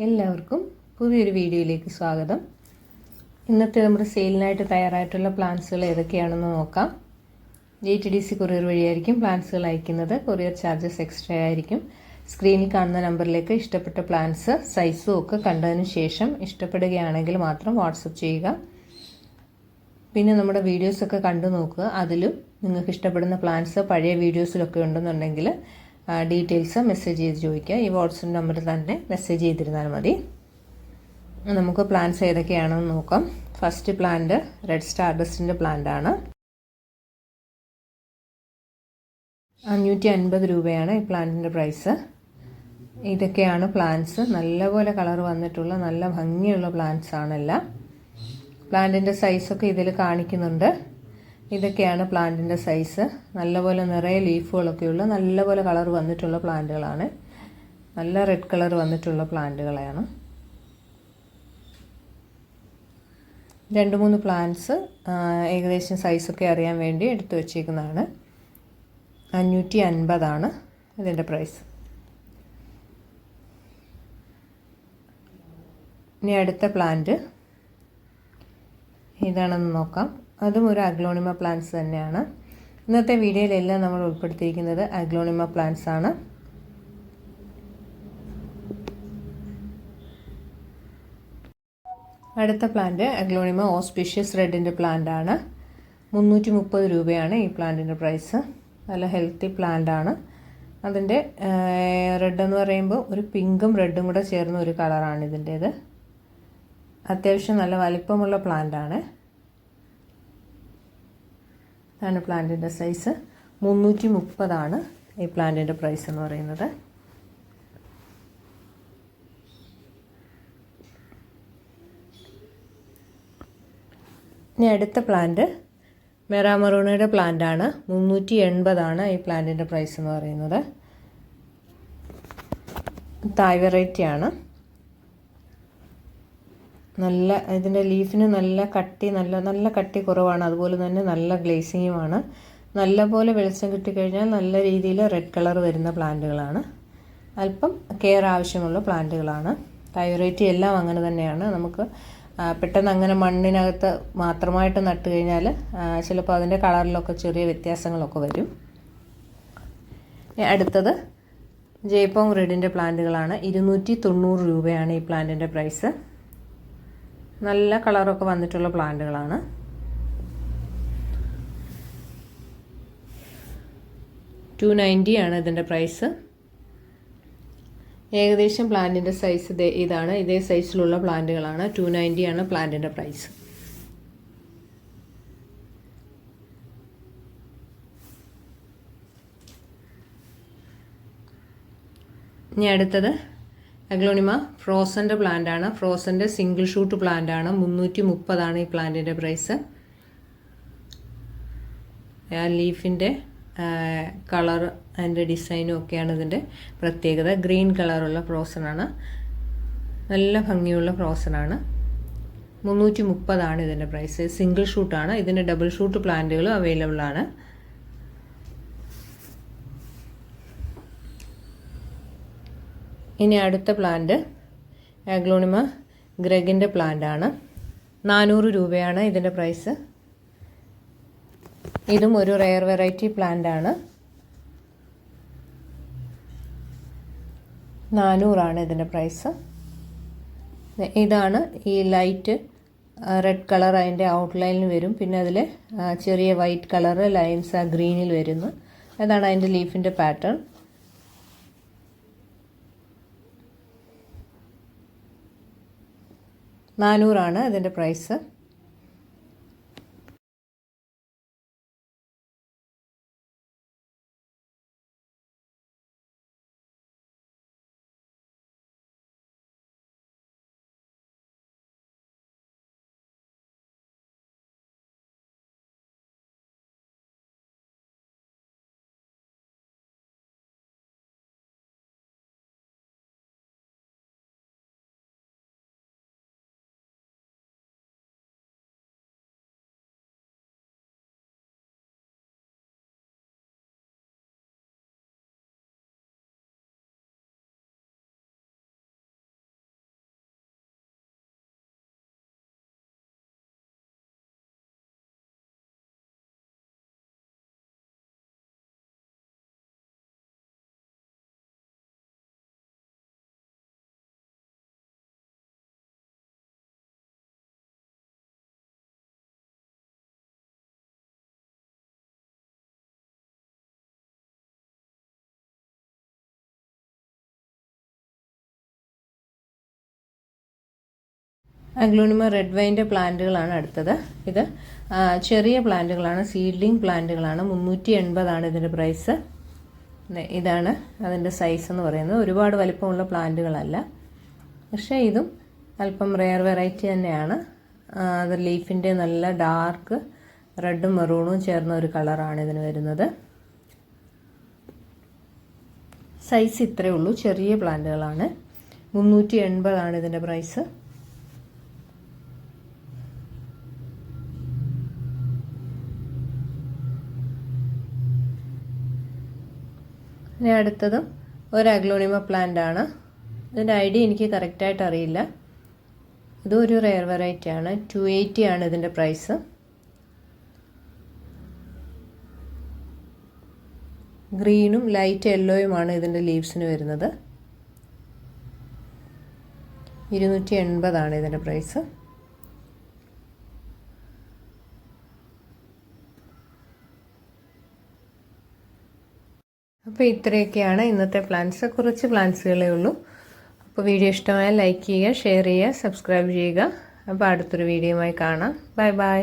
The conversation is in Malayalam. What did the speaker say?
എല്ലാവർക്കും പുതിയൊരു വീഡിയോയിലേക്ക് സ്വാഗതം. ഇന്നത്തെ നമ്മുടെ സെയിലിനായിട്ട് തയ്യാറായിട്ടുള്ള പ്ലാൻസുകൾ ഏതൊക്കെയാണെന്ന് നോക്കാം. G T D C courier വഴിയായിരിക്കും പ്ലാൻസുകൾ അയക്കുന്നത്. കൊറിയർ ചാർജസ് എക്സ്ട്രാ ആയിരിക്കും. സ്ക്രീനിൽ കാണുന്ന നമ്പറിലേക്ക് ഇഷ്ടപ്പെട്ട പ്ലാൻസ് സൈസും ഒക്കെ കണ്ടതിന് ശേഷം ഇഷ്ടപ്പെടുകയാണെങ്കിൽ മാത്രം വാട്സപ്പ് ചെയ്യുക. പിന്നെ നമ്മുടെ വീഡിയോസൊക്കെ കണ്ടു നോക്കുക. അതിലും നിങ്ങൾക്ക് ഇഷ്ടപ്പെടുന്ന പ്ലാൻസ് പഴയ വീഡിയോസിലൊക്കെ ഉണ്ടെന്നുണ്ടെങ്കിൽ ഡീറ്റെയിൽസ് മെസ്സേജ് ചെയ്ത് ചോദിക്കുക. ഈ വാട്സപ്പ് നമ്പറിൽ തന്നെ മെസ്സേജ് ചെയ്തിരുന്നാൽ മതി. നമുക്ക് പ്ലാൻസ് ഏതൊക്കെയാണെന്ന് നോക്കാം. ഫസ്റ്റ് പ്ലാന്റ് റെഡ് സ്റ്റാർഡസ്റ്റിന്റെ പ്ലാന്റ് ആണ്. അഞ്ഞൂറ്റി അൻപത് രൂപയാണ് ഈ പ്ലാന്റിന്റെ പ്രൈസ് ഇതൊക്കെയാണ് പ്ലാന്റ്സ് നല്ലപോലെ കളർ വന്നിട്ടുള്ള നല്ല ഭംഗിയുള്ള പ്ലാന്റ്സ് ആണെല്ലാം. പ്ലാന്റിന്റെ സൈസൊക്കെ ഇതിൽ കാണിക്കുന്നുണ്ട്. ഇതൊക്കെയാണ് പ്ലാന്റിന്റെ സൈസ്. നല്ലപോലെ നിറയെ ലീഫുകളൊക്കെയുള്ള നല്ലപോലെ കളർ വന്നിട്ടുള്ള പ്ലാന്റുകളാണ്. നല്ല റെഡ് കളർ വന്നിട്ടുള്ള പ്ലാന്റുകളാണ് രണ്ട് മൂന്ന് പ്ലാന്റ്സ് ഏകദേശം സൈസൊക്കെ അറിയാൻ വേണ്ടി എടുത്തു വച്ചേക്കുന്നതാണ്. അഞ്ഞൂറ്റി അൻപതാണ് ഇതിന്റെ പ്രൈസ്. ഇനി അടുത്ത പ്ലാന്റ്. ഇതാണെന്ന് നോക്കാം. അതും ഒരു അഗ്ലോണിമ പ്ലാന്റ്സ് തന്നെയാണ്. ഇന്നത്തെ വീഡിയോയിലെല്ലാം നമ്മൾ ഉൾപ്പെടുത്തിയിരിക്കുന്നത് അഗ്ലോണിമ പ്ലാന്റ്സ് ആണ്. അടുത്ത പ്ലാന്റ് അഗ്ലോണിമ ഓസ്പിഷ്യസ് റെഡിന്റെ പ്ലാന്റ് ആണ്. മുന്നൂറ്റി മുപ്പത് രൂപയാണ് ഈ പ്ലാന്റിന്റെ പ്രൈസ് നല്ല ഹെൽത്തി പ്ലാന്റ് ആണ്. അതിന്റെ റെഡ് എന്ന് പറയുമ്പോൾ ഒരു പിങ്കും റെഡും കൂടെ ചേർന്ന ഒരു കളറാണ് ഇതിന്റേത് അത്യാവശ്യം നല്ല വലിപ്പമുള്ള പ്ലാന്റ് ആണ്. ഇതാണ് പ്ലാന്റിന്റെ സൈസ്. മുന്നൂറ്റി മുപ്പതാണ് ഈ പ്ലാന്റിന്റെ പ്രൈസ് എന്ന് പറയുന്നത്. ഇനി അടുത്ത പ്ലാന്റ് മെറാമറൂണയുടെ പ്ലാന്റ് ആണ് മുന്നൂറ്റി എൺപതാണ് ഈ പ്ലാന്റിന്റെ പ്രൈസ് എന്ന് പറയുന്നത്. തായ് വെറൈറ്റി ആണ് നല്ല ഇതിന്റെ ലീഫിന് നല്ല കട്ടി നല്ല നല്ല കട്ടി കുറവാണ്. അതുപോലെ തന്നെ നല്ല ഗ്ലേസിങ്ങുമാണ് നല്ലപോലെ വെളിച്ചം കിട്ടിക്കഴിഞ്ഞാൽ നല്ല രീതിയിൽ റെഡ് കളർ വരുന്ന പ്ലാന്റുകളാണ്. അല്പം കെയർ ആവശ്യമുള്ള പ്ലാന്റുകളാണ്. തൈറേറ്റി എല്ലാം അങ്ങനെ തന്നെയാണ്. നമുക്ക് പെട്ടെന്ന് അങ്ങനെ മണ്ണിനകത്ത് മാത്രമായിട്ട് നട്ട് കഴിഞ്ഞാൽ ചിലപ്പോൾ അതിന്റെ കളറിലൊക്കെ ചെറിയ വ്യത്യാസങ്ങളൊക്കെ വരും. അടുത്തത് ജയ്പോങ് റെഡിന്റെ പ്ലാന്റുകളാണ്. ഇരുന്നൂറ്റി തൊണ്ണൂറ് രൂപയാണ് ഈ പ്ലാന്റിന്റെ പ്രൈസ് നല്ല കളറൊക്കെ വന്നിട്ടുള്ള പ്ലാന്റുകളാണ്. ടു നയന്റി ആണ് ഇതിന്റെ പ്രൈസ്. ഏകദേശം പ്ലാന്റിന്റെ സൈസ് ഇതാണ്. ഇതേ സൈസിലുള്ള പ്ലാന്റുകളാണ്. ടു നയന്റി ആണ് പ്ലാന്റിന്റെ പ്രൈസ്. ഇനി അടുത്തത് അഗ്ലോണിമ ഫ്രോസന്റെ ആണ് ഫ്രോസന്റെ സിംഗിൾ ഷൂട്ട് പ്ലാന്റ് ആണ് മുന്നൂറ്റി മുപ്പതാണ് ഈ പ്ലാന്റിന്റെ പ്രൈസ്. ആ ലീഫിന്റെ കളർ അതിന്റെ ഡിസൈനും ഒക്കെയാണ് ഇതിന്റെ പ്രത്യേകത. ഗ്രീൻ കളറുള്ള ഫ്രോസനാണ്. നല്ല ഭംഗിയുള്ള ഫ്രോസനാണ്. മുന്നൂറ്റി മുപ്പതാണ് ഇതിന്റെ പ്രൈസ്. സിംഗിൾ ഷൂട്ടാണ്. ഇതിന്റെ ഡബിൾ ഷൂട്ട് പ്ലാന്റുകളും അവൈലബിൾ ആണ് ഇനി അടുത്ത പ്ലാന്റ് ആഗ്ലോണിമ ഗ്രഗിന്റെ ആണ്. നാനൂറ് രൂപയാണ് ഇതിന്റെ പ്രൈസ് ഇതും ഒരു റെയർ വെറൈറ്റി ആണ്. നാനൂറാണ് ഇതിന്റെ പ്രൈസ് ഇതാണ് ഈ ലൈറ്റ് റെഡ് കളർ അതിന്റെ ഔട്ട്ലൈനിൽ വരും. പിന്നെ അതിൽ ചെറിയ വൈറ്റ് കളർ ലൈൻസ് ആ ഗ്രീനിൽ വരുന്നു. അതാണ് അതിന്റെ ലീഫിന്റെ പാറ്റേൺ നാനൂറാണ് അതിന്റെ പ്രൈസ്. അഗ്ലോണിമ റെഡ് വൈന്റെ പ്ലാന്റുകളാണ് അടുത്തത്. ഇത് ചെറിയ പ്ലാന്റുകളാണ് സീഡ്ലിംഗ് പ്ലാന്റുകളാണ്. മുന്നൂറ്റി എൺപതാണ് ഇതിന്റെ പ്രൈസ്. ഇതാണ് അതിന്റെ സൈസ് എന്ന് പറയുന്നത്. ഒരുപാട് വലിപ്പമുള്ള പ്ലാന്റുകളല്ല. പക്ഷേ ഇതും അല്പം റെയർ വെറൈറ്റി തന്നെയാണ്. അത് ലീഫിന്റെ നല്ല ഡാർക്ക് റെഡും മെറൂണും ചേർന്ന ഒരു കളറാണ് ഇതിന് വരുന്നത്. സൈസ് ഇത്രയേ ഉള്ളൂ. ചെറിയ പ്ലാന്റുകളാണ്. മുന്നൂറ്റി എൺപതാണ് ഇതിന്റെ പ്രൈസ്. ഇനി അടുത്തതും ഒരു അഗ്ലോണിമ പ്ലാന്റ് ആണ്. ഇതിന്റെ ഐഡിയ എനിക്ക് കറക്റ്റായിട്ട് അറിയില്ല. ഇതും ഒരു റെയർ വെറൈറ്റി ആണ്. ടു എയ്റ്റി ആണ് ഇതിന്റെ പ്രൈസ് ഗ്രീനും ലൈറ്റ് യെല്ലോയുമാണ് ഇതിന്റെ ലീവ്സിന് വരുന്നത്. ഇരുന്നൂറ്റി എൺപതാണ് ഇതിന്റെ പ്രൈസ് അപ്പോൾ ഇത്രയൊക്കെയാണ് ഇന്നത്തെ പ്ലാൻസ് കുറച്ച് പ്ലാൻസുകളേ ഉള്ളൂ. അപ്പോൾ വീഡിയോ ഇഷ്ടമായാൽ ലൈക്ക് ചെയ്യുക ഷെയർ ചെയ്യുക സബ്സ്ക്രൈബ് ചെയ്യുക. അപ്പോൾ അടുത്തൊരു വീഡിയോയുമായി കാണാം. Bye bye